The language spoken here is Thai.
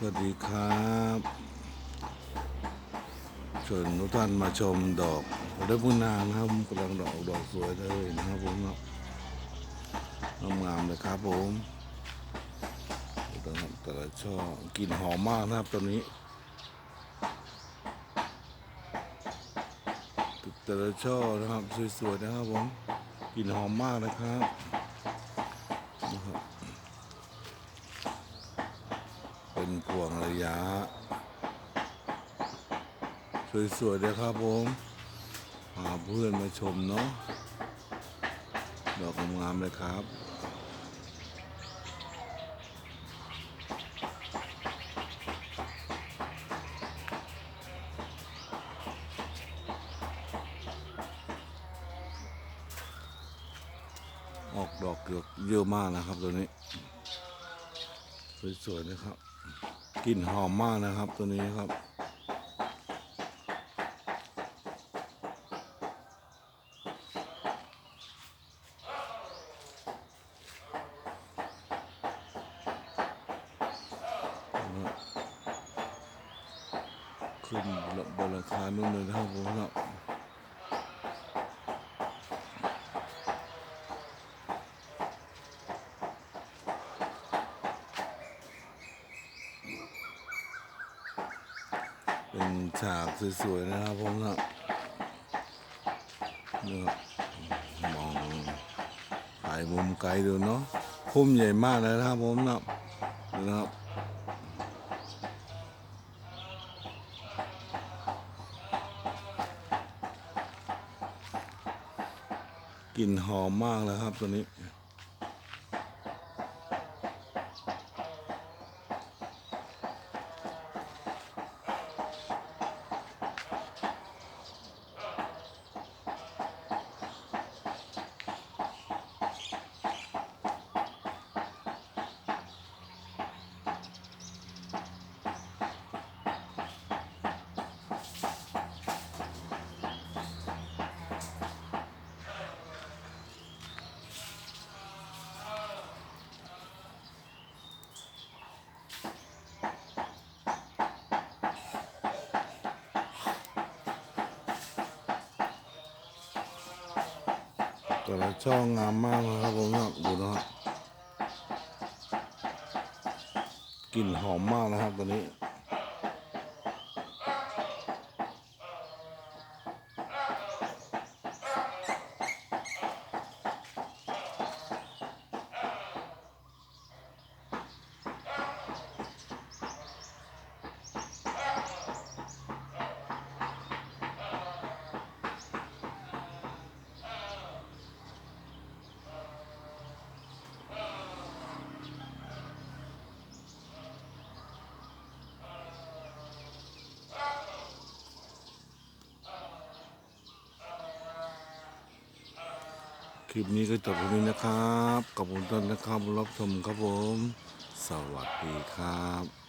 สวัสดีครับเชิญทุกท่านมาชมดอกได้พุนางนะครับกำลังดอกดอกสวยเลยนะครับผมเนาะงามเลยครับผมดูนะครับแต่ละช่อกลิ่นหอมมากนะครับตอนนี้แต่ละช่อนะครับสวยๆนะครับผมกลิ่นหอมมากนะครับ เป็นพวงระยะ สวยๆเลยครับผมพาเพื่อนมาชมเนาะดอกงามเลยครับออกดอกเยอะเยอะมากนะครับตัวนี้ สวยๆนะครับ กลิ่นหอมมากนะครับตัวนี้ครับ ขึ้นบนราคานู่นเลยนะครับผมครับ เป็นฉากสวยๆนะครับผมครับนี่มองถ่ายมุมไกลดูเนาะพุ่มใหญ่มากเลยนะครับผมครับดูนะครับกลิ่นหอมมากเลยครับตัวนี้ แต่ละช่องงามมากนะครับผมครับดูนะครับกลิ่นหอมมากนะครับตอนนี้ ลิปนี้ก็จบตรงนี้นะครับขอบคุณท่านนะครับรับชมครับผม สวัสดีครับ